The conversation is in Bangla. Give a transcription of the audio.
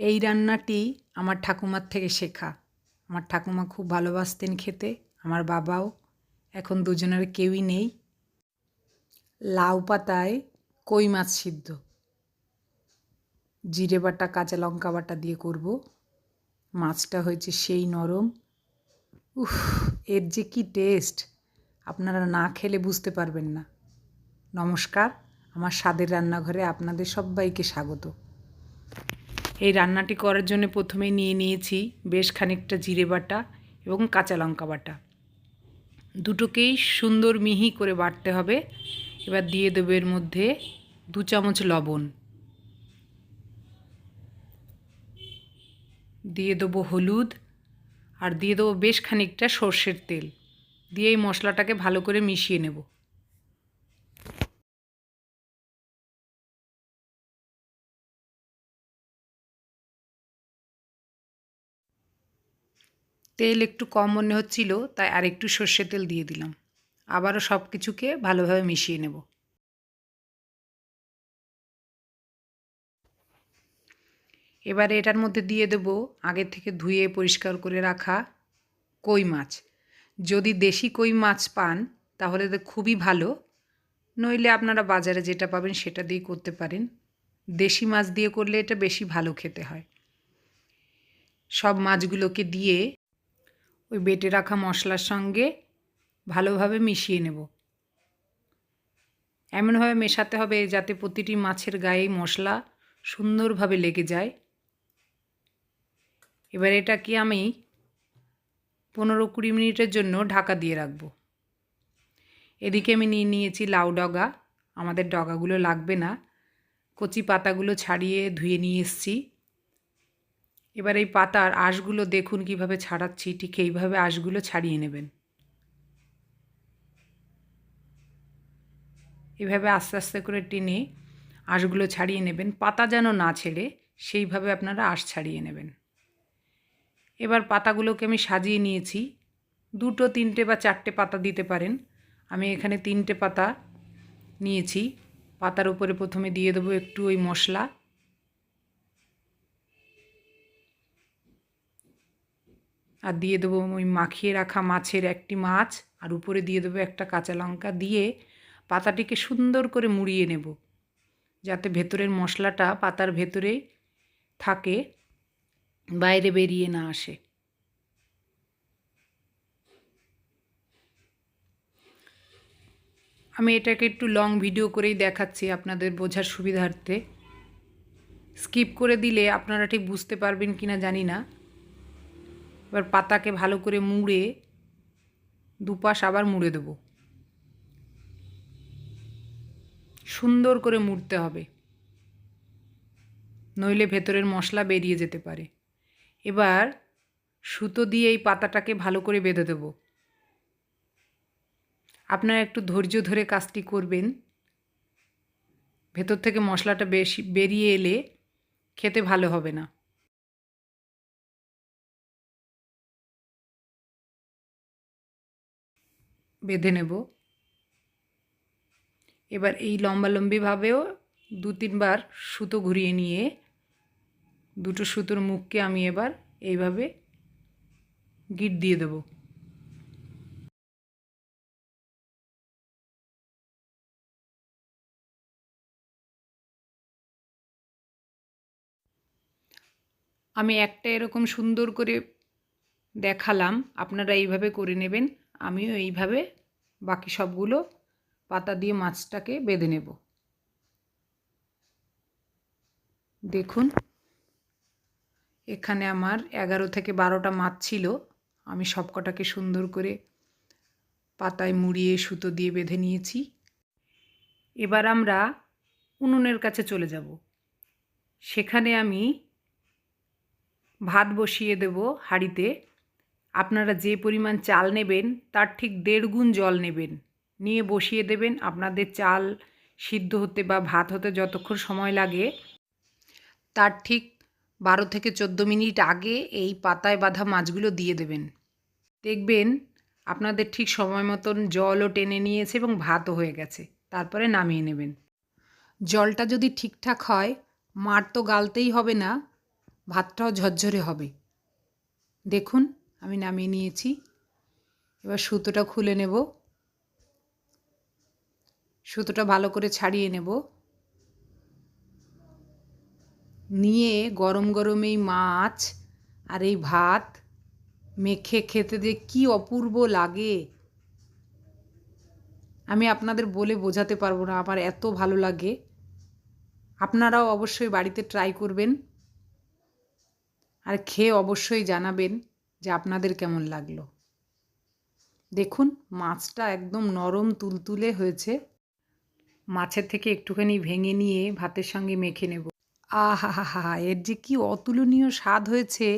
এই রান্নাটি আমার ঠাকুমার থেকে শেখা। আমার ঠাকুমা খুব ভালোবাসতেন খেতে, আমার বাবাও, এখন দুজনের কেউই নেই। লাউ পাতায় কই মাছ সিদ্ধ। জিরে বাটা, কাঁচা লঙ্কা বাটা দিয়ে করব। মাছটা হয়েছে সেই নরম। উফ, এর যে কি টেস্ট! আপনারা না খেলে বুঝতে পারবেন না। নমস্কার, আমার স্বাদের রান্নাঘরে আপনাদের সবাইকে স্বাগত। এই রান্নাটি করার জন্য প্রথমে নিয়ে নিয়েছি বেশ খানিকটা জিরে বাটা এবং কাঁচা লঙ্কা বাটা। দুটোকেই সুন্দর মিহি করে বাটতে হবে। এবার দিয়ে দেবো এর মধ্যে দু চামচ লবণ। দিয়ে দেবো হলুদ আর দিয়ে দেবো বেশ খানিকটা সর্ষের তেল। দিয়ে এই মশলাটাকে ভালো করে মিশিয়ে নেব। তেল একটু কম মনে হচ্ছিল, তাই আর একটু সর্ষে তেল দিয়ে দিলাম। আবারও সব কিছুকে ভালোভাবে মিশিয়ে নেব। এবারে এটার মধ্যে দিয়ে দেব আগে থেকে ধুয়ে পরিষ্কার করে রাখা কই মাছ। যদি দেশি কই মাছ পান, তাহলে তো খুবই ভালো। নইলে আপনারা বাজারে যেটা পাবেন সেটা দিয়ে করতে পারেন। দেশি মাছ দিয়ে করলে এটা বেশি ভালো খেতে হয়। সব মাছগুলোকে দিয়ে ওই বেটে রাখা মশলার সঙ্গে ভালোভাবে মিশিয়ে নেব। এমনভাবে মেশাতে হবে যাতে প্রতিটি মাছের গায়ে মশলা সুন্দরভাবে লেগে যায়। এবার এটাকে আমি পনেরো কুড়ি মিনিটের জন্য ঢাকা দিয়ে রাখব। এদিকে আমি নিয়ে নিয়েছি লাউ ডগা। আমাদের ডগাগুলো লাগবে না। কচি পাতাগুলো ছাড়িয়ে ধুয়ে নিয়ে এসছি। এবার এই পাতার আঁশগুলো দেখুন কীভাবে ছাড়াচ্ছি, ঠিক এইভাবে আঁশগুলো ছাড়িয়ে নেবেন। এভাবে আস্তে আস্তে করে টেনে আঁশগুলো ছাড়িয়ে নেবেন। পাতা যেন না ছেড়ে সেইভাবে আপনারা আঁশ ছাড়িয়ে নেবেন। এবার পাতাগুলোকে আমি সাজিয়ে নিয়েছি। দুটো, তিনটে বা চারটে পাতা দিতে পারেন। আমি এখানে তিনটে পাতা নিয়েছি। পাতার উপরে প্রথমে দিয়ে দেবো একটু ওই মশলা। আর দিয়ে দেবো ওই মাখিয়ে রাখা মাছের একটি মাছ, আর উপরে দিয়ে দেবো একটা কাঁচা লঙ্কা দিয়ে পাতাটিকে সুন্দর করে মুড়িয়ে নেব, যাতে ভেতরের মশলাটা পাতার ভেতরে থাকে, বাইরে বেরিয়ে না আসে। আমি এটাকে একটু লং ভিডিও করেই দেখাচ্ছি আপনাদের বোঝার সুবিধার্থে। স্কিপ করে দিলে আপনারা ঠিক বুঝতে পারবেন কি না জানি না। এবার পাতাকে ভালো করে মুড়ে দুপাশ আবার মুড়ে দেব। সুন্দর করে মুড়তে হবে। নইলে ভেতরের মশলা বেরিয়ে যেতে পারে। এবার সুতো দিয়ে এই পাতাটাকে ভালো করে বেঁধে দেব। আপনারা একটু ধৈর্য ধরে কাজটি করবেন। ভেতর থেকে মশলাটা বেশি বেরিয়ে এলে খেতে ভালো হবে না। বেঁধে নেব। এবার এই লম্বালম্বিভাবেও দু তিনবার সুতো ঘুরিয়ে নিয়ে দুটো সুতোর মুখকে আমি এবার এইভাবে গিট দিয়ে দেব। আমি একটা এরকম সুন্দর করে দেখালাম, আপনারা এইভাবে করে নেবেন। আমিও এইভাবে বাকি সবগুলো পাতা দিয়ে মাছটাকে বেঁধে নেব। দেখুন, এখানে আমার এগারো থেকে বারোটা মাছ ছিল। আমি সব কটাকে সুন্দর করে পাতায় মুড়িয়ে সুতো দিয়ে বেঁধে নিয়েছি। এবার আমরা উনুনের কাছে চলে যাব। সেখানে আমি ভাত বসিয়ে দেব হাঁড়িতে। আপনারা যে পরিমাণ চাল নেবেন, তার ঠিক দেড় গুণ জল নেবেন। নিয়ে বসিয়ে দেবেন আপনাদের চাল সিদ্ধ হতে বা ভাত হতে যতক্ষণ সময় লাগে। তার ঠিক বারো থেকে চোদ্দ মিনিট আগে এই পাতায় বাঁধা মাছগুলো দিয়ে দেবেন। দেখবেন আপনাদের ঠিক সময় মতন জলও টেনে নিয়েছে এবং ভাতও হয়ে গেছে। তারপরে নামিয়ে নেবেন। জলটা যদি ঠিকঠাক হয়, মার তো গালতেই হবে না, ভাতটাও ঝরঝরে হবে। দেখুন আমি নামিয়ে নিয়েছি। এবার সুতোটা খুলে নেব। সুতোটা ভালো করে ছাড়িয়ে নেব। নিয়ে গরম গরম এই মাছ আর এই ভাত মেখে খেতে যে কী অপূর্ব লাগে। আমি আপনাদের বলে বোঝাতে পারব না, আমার এত ভালো লাগে। আপনারাও অবশ্যই বাড়িতে ট্রাই করবেন। আর খেয়ে অবশ্যই জানাবেন। যে আপনাদের কেমন লাগল? দেখুন, মাছটা একদম নরম তুলতুলে হয়েছে। মাছের থেকে একটুখানি ভেঙে নিয়ে ভাতের সঙ্গে মেখে নেব। আহা হা হা এর যে কি অতুলনীয় স্বাদ হয়েছে!